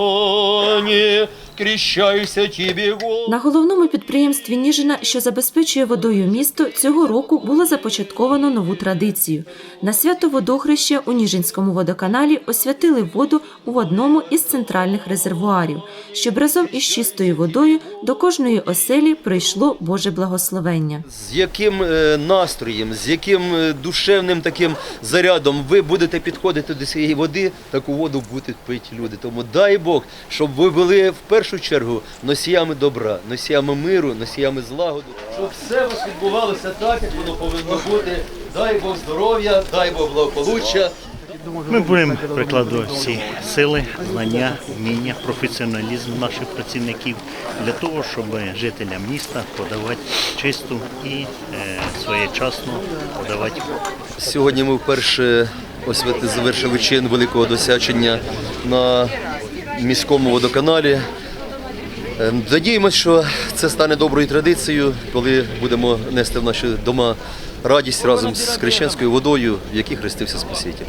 Иордане, тебе, Господи. На головному підприємстві Ніжина, що забезпечує водою місто, цього року було започатковано нову традицію. На свято водохреща у Ніжинському водоканалі освятили воду у одному із центральних резервуарів, щоб разом із чистою водою до кожної оселі прийшло Боже благословення. З яким е, настроєм, з яким е, душевним таким зарядом ви будете підходити до цієї води, таку воду будуть пити люди. Тому дай Бог, щоб ви були в першу чергу носіями добра, носіями миру, носіями злагоду. Щоб все у вас відбувалося так, як воно повинно бути. Дай Бог здоров'я, дай Бог благополуччя. Ми будемо прикладати всі сили, знання, вміння, професіоналізм наших працівників для того, щоб жителям міста подавати чисту і е, своєчасно подавати Сьогодні ми вперше освяти завершили чин великого досячення на міському водоканалі. Ем, Надіємося, що це стане доброю традицією, коли будемо нести в наші дома радість разом з хрещенською водою, в якій хрестився Спаситель.